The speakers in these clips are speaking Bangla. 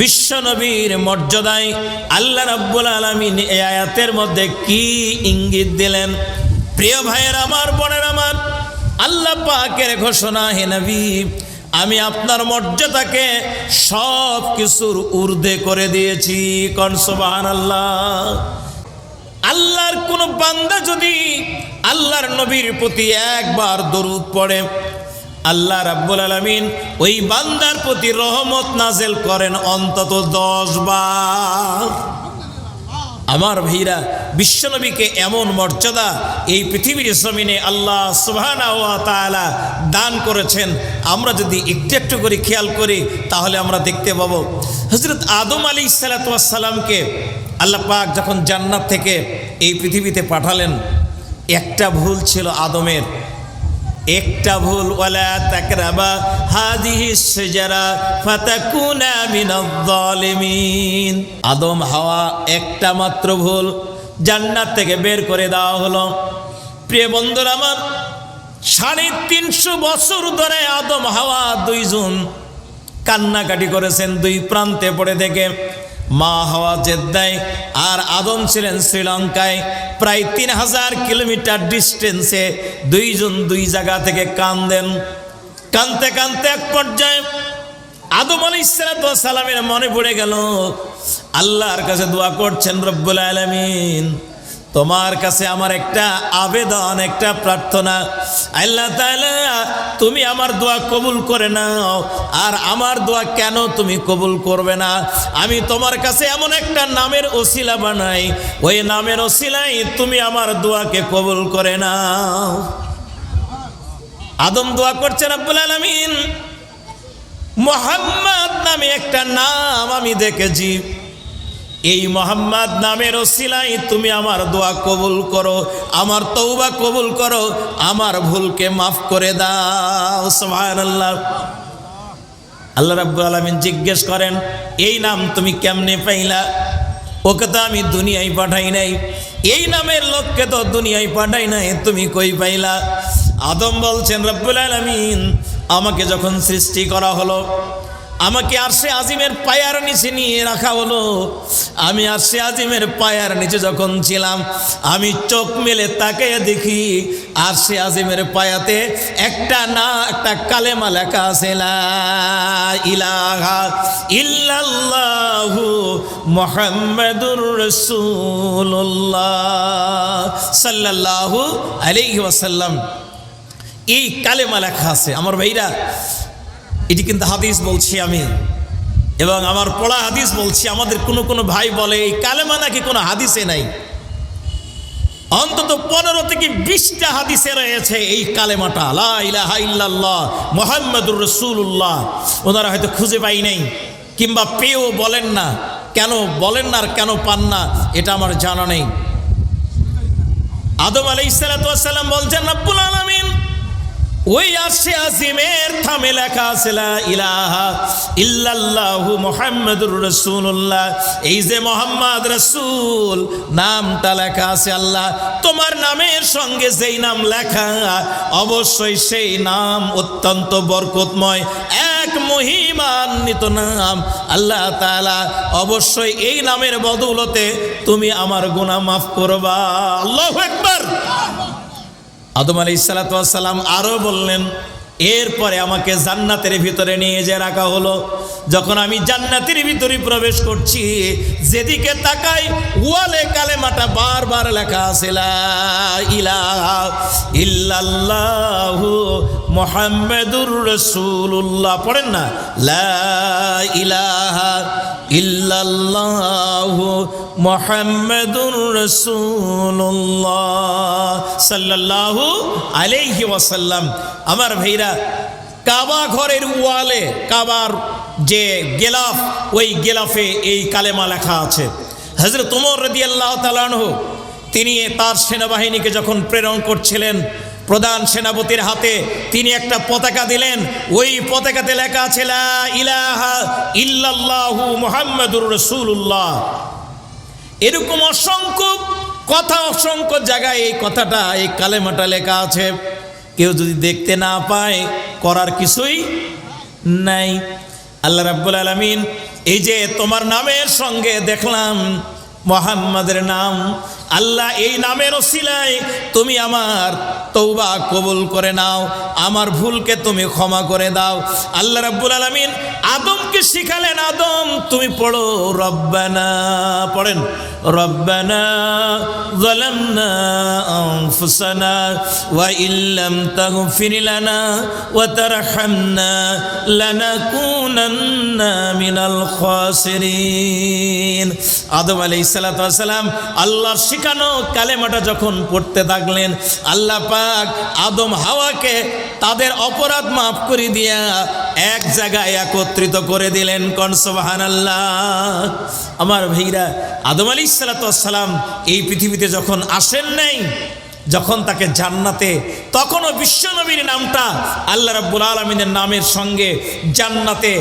বিশ্বনবীর মর্যাদায় আল্লাহ রাব্বুল আলামিন এই আয়াতের মধ্যে কি ইঙ্গিত দিলেন? প্রিয় ভাইয়ের, আমার বোনের আমার, আল্লাহ পাকের ঘোষণা, হে নবী, আমি আপনার মর্যাদাকে সব কিছুর ঊর্ধ্বে করে দিয়েছি। কনসবাহান আল্লাহ আল্লাহর কোন বান্দা যদি আল্লাহর নবীর প্রতি একবার দরুদ পড়ে আল্লাহ রাব্বুল আলামিন ওই বান্দার প্রতি রহমত নাজেল করেন অন্তত দশ বার। আমার ভাইরা, বিশ্বনবীকে এমন মর্যাদা এই পৃথিবীর জমিনে আল্লাহ সুবহানাহু ওয়া তাআলা দান করেছেন। আমরা যদি একটু একটু করে খেয়াল করি, তাহলে আমরা দেখতে পাবো হজরত আদম আলী সালাতামকে আল্লাহ পাক যখন জান্নাত থেকে এই পৃথিবীতে পাঠালেন, একটা ভুল ছিল আদমের। একটা ভুল, ওয়ালা তাকরাবা, হাদিহি শাজারা ফাতাকুনা মিনাজ জালিমিন আদম হাওয়া একটা মাত্র ভুল, জান্নাত থেকে বের করে দেওয়া হলো। প্রিয় বন্ধুরা আমার, সাড়ে তিনশো বছর ধরে আদম হাওয়া দুইজন কান্নাকাটি করেছেন, দুই প্রান্তে পড়ে থেকে। মা হওয়া জেদ্দায় আর আদম ছিলেন শ্রীলঙ্কায়। প্রায় তিন হাজার কিলোমিটার ডিস্টেন্সে দুইজন দুই জায়গা থেকে কান্দেন। কানতে কানতে এক পর্যায়ে আদম আলী সালামের মনে পড়ে গেল, আল্লাহর কাছে দোয়া করছেন রব্বুল আলমিন। তোমার কাছে আমার একটা আবেদন, একটা প্রার্থনা। আল্লাহ তুমি আমার দোয়া কবুল করে নাও। আর আমার দোয়া কেন তুমি কবুল করবে না? আমি তোমার কাছে এমন একটা নামের ওসিলা বানাই। ওই নামের ওসিলাই তুমি আমার দোয়াকে কবুল করে নাও। আদম দোয়া করছেন আব্বুল আলমিন। মোহাম্মদ নামে একটা নাম আমি দেখেছি। এই মোহাম্মদ নামের ওসিলাই তুমি আমার দোয়া কবুল করো, আমার তৌবা কবুল করো, আমার ভুলকে মাফ করে দাও, সুবহানাল্লাহ। আল্লাহ রাব্বুল আলামিন জিজ্ঞেস করেন, এই নাম তুমি কেমনে পাইলা? ওকে তো আমি দুনিয়ায় পাঠাই নাই, এই নামের লোককে তো দুনিয়ায় পাঠাই নাই, তুমি কই পাইলা? আদম বলছেন, রব্বুল আলামিন, আমাকে যখন সৃষ্টি করা হলো আমাকে আরশে আজিমের পায়ার নিচে নিয়ে রাখা হলো। আমি আরশে আজিমের পায়ার নিচে যখন ছিলাম, আমি চোখ মেলে তাকে দেখি আরশে আজিমের পায়াতে একটা না, একটা কালেমা লেখা আছে ইলাহা ইল্লাল্লাহু মুহাম্মাদুর রাসূলুল্লাহ সাল্লাল্লাহু আলাইহি ওয়াসাল্লাম। এই কালেমা লেখা আছে। আমার ভাইরা এটি কিন্তু হাদিস বলছি আমি। এবং আমার পড়া হাদিস বলছি, আমাদের কোনো কোনো ভাই বলে, এই কালেমা নাকি কোনো হাদিসে নাই? অন্তত পনেরো থেকে বিশটা হাদিসে রয়েছে এই কালেমাটা। লা ইলাহা ইল্লাল্লাহ, মোহাম্মদুর রসুল্লাহ ওনারা হয়তো খুঁজে পাই নাই, কিংবা পেয়েও বলেন না। কেন বলেন না আর কেন পান না, এটা আমার জানা নেই। আদম আলাই সালাম বলছেন, রব্বুল আলমিন ওই আসে আসিমের থামে লেখা আছে ইলাহা ইল্লাল্লাহু মুহাম্মাদুর রাসূলুল্লাহ। এই যে মোহাম্মদ রাসূল, নামটা লেখা আছে, আল্লাহ, তোমার নামের সঙ্গে যেই নাম লেখা, অবশ্যই সেই নাম অত্যন্ত বরকতময়, এক মহিমান্বিত নাম। আল্লাহ তাআলা, অবশ্যই এই নামের বদৌলতে তুমি আমার গুনাহ মাফ করবা। আল্লাহু আকবার। আদম আলী সালাতাম আরও বললেন, এরপরে আমাকে জান্নাতের ভিতরে নিয়ে যে রাখা হলো। যখন আমি জান্নাতের ভিতরে প্রবেশ করছি, যেদিকে তাকাই ওয়ালে কালে কালেমাটা বারবার লেখা আছে ইল্লাল্লাহু মুহাম্মাদুর রাসূলুল্লাহ। পড়েন না? লা ইলাহা ইল্লাল্লাহু মুহাম্মাদুর আলাইহি ওয়াসাল্লাম। আমার ভাইরা, কাবা ঘরের ওয়ালে, কাবার যে গেলাফ, ওই গেলাফে এই কালেমা লেখা আছে। হজরত উমর রাদিয়াল্লাহু তাআলা আনহু, তিনি তার সেনাবাহিনীকে যখন প্রেরণ করছিলেন, প্রধান সেনাপতির হাতে তিনি একটা পতাকা দিলেন। ওই পতাকাতে লেখা আছে ইলাহা ইল্লাল্লাহু মুহাম্মাদুর রাসূলুল্লাহ। এরকম অসংখ্য কথা, অসংখ্য জায়গায় এই কথাটা, এই কালেমাটা লেখা আছে। কেউ যদি দেখতে না পায়, করার কিছুই নাই। আল্লাহ রাব্বুল আলামিন, এই যে তোমার নামের সঙ্গে দেখলাম, মোহাম্মদের নাম আল্লাহ এই নামের ওসিলায় তুমি আমার তৌবা কবুল করে নাও আমার ভুলকে তুমি ক্ষমা করে দাও আল্লাহ রাব্বুল আলামিন আদমকে শিখালেন আদম তুমি পড়ো রব্বানা পড়েন রব্বানা ظلمنا أنفسنا وإن لم تغفر لنا وترحمنا لنكونن من الخاسرين আদম আলাইহিস সালাতু ওয়াস সালাম আল্লাহর শিখানো কালেমাটা যখন পড়তে থাকলেন, আল্লাহ পাক আদম হাওয়াকে তাদের অপরাধ মাফ করে দিয়া এক জায়গায় একত্রিত করে দিলেন। কন সুবহানাল্লাহ। আমার ভাইরা, আদম আলী সালাম এই পৃথিবীতে যখন আসেন নাই, যখন তাকে জান্নাতে, তখনও বিশ্বনবীর নামটা আল্লাহ রাব্বুল আলমিনের নামের সঙ্গে জান্নাতে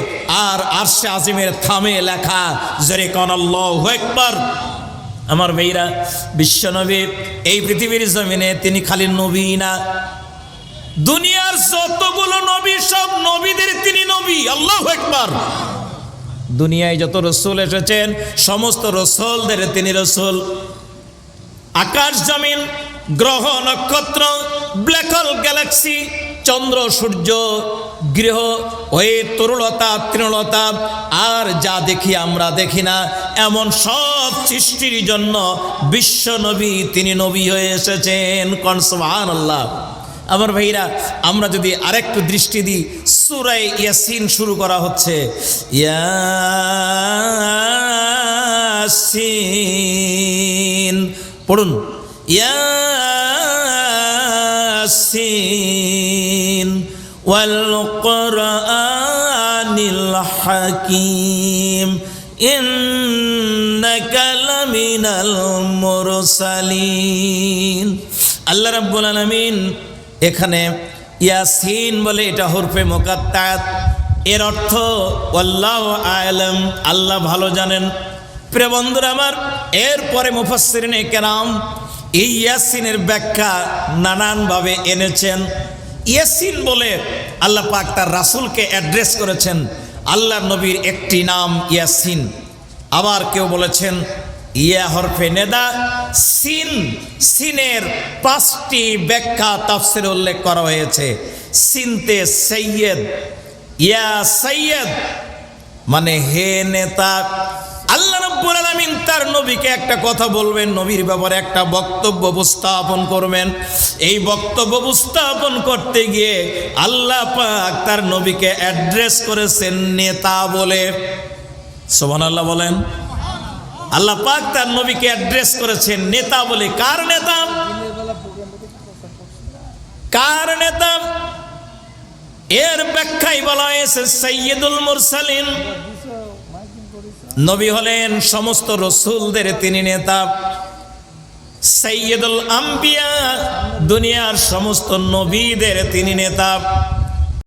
আর আরশে আজিমের থামে লেখা, জরে কন আল্লাহ একবার আমার মেয়েরা বিশ্বনবী এই পৃথিবীর জমিনে তিনি খালি নবী না। দুনিয়ার যতগুলো নবী, সব নবীদের তিনি নবী। আল্লাহ একবার দুনিয়ায় যত রসুল এসেছেন, সমস্ত রসুলদের তিনি রসুল। আকাশ জমিন, গ্রহ নক্ষত্র, ব্ল্যাক হোল গ্যালাক্সি চন্দ্র, সূর্য, গৃহ, ওই তরুলতা তৃণলতা, আর যা দেখি আমরা দেখি না, এমন সব সৃষ্টির জন্য বিশ্ব নবী, তিনি নবী হয়ে এসেছেন কনসমান আল্লাহ আমার ভাইরা, আমরা যদি আরেকটু দৃষ্টি দিই সুরাই ইয়াসিন শুরু করা হচ্ছে। ইয়াসিন, পড়ুন। ইয়াসিন। والقرآن الحكيم إنك لمن المرسلين আল্লাহ রাব্বুল আলামিন এখানে ইয়াসিন বলে এটা হরফে মোকাত্তাত এর অর্থ আল্লাহ আলম আল্লাহ ভালো জানেন প্রিয় বন্ধুরা আমার এরপরে মুফাসসিরিনে কেরাম এই ইয়াসিনের ব্যাখ্যা নানানভাবে এনেছেন ইয়াসিন বলে আল্লাহ পাক তার রাসূলকে অ্যাড্রেস করেছেন আল্লাহ নবীর একটি নাম ইয়াসিন। আবার কেউ বলেছেন, ইয়া হরফে নেদা, সিন, সিনের পাঁচটি ব্যাখ্যা তাফসিরে উল্লেখ করা হয়েছে। সিনতে সৈয়দ, ইয়া সৈয়দ মানে হে নেতা আল্লাহ রাব্বুল আলামিন তার নবীকে একটা কথা বলবেন, নবীর ব্যাপারে একটা বক্তব্য উপস্থাপন করবেন। এই বক্তব্য উপস্থাপন করতে গিয়ে আল্লাহ পাক তার নবীকে অ্যাড্রেস করেছেন নেতা বলে। সুবহানাল্লাহ বলেন। আল্লাহ পাক তার নবীকে অ্যাড্রেস করেছেন নেতা বলে। কার নেতা? কার নেতা? এর ব্যাখ্যায় বলা হয়েছে সৈয়দুল মুরসালিন। নবী হলেন সমস্ত রসুলদের তিনি নেতা। সৈয়দুল আম্পিয়া দুনিয়ার সমস্ত নবীদের তিনি নেতা।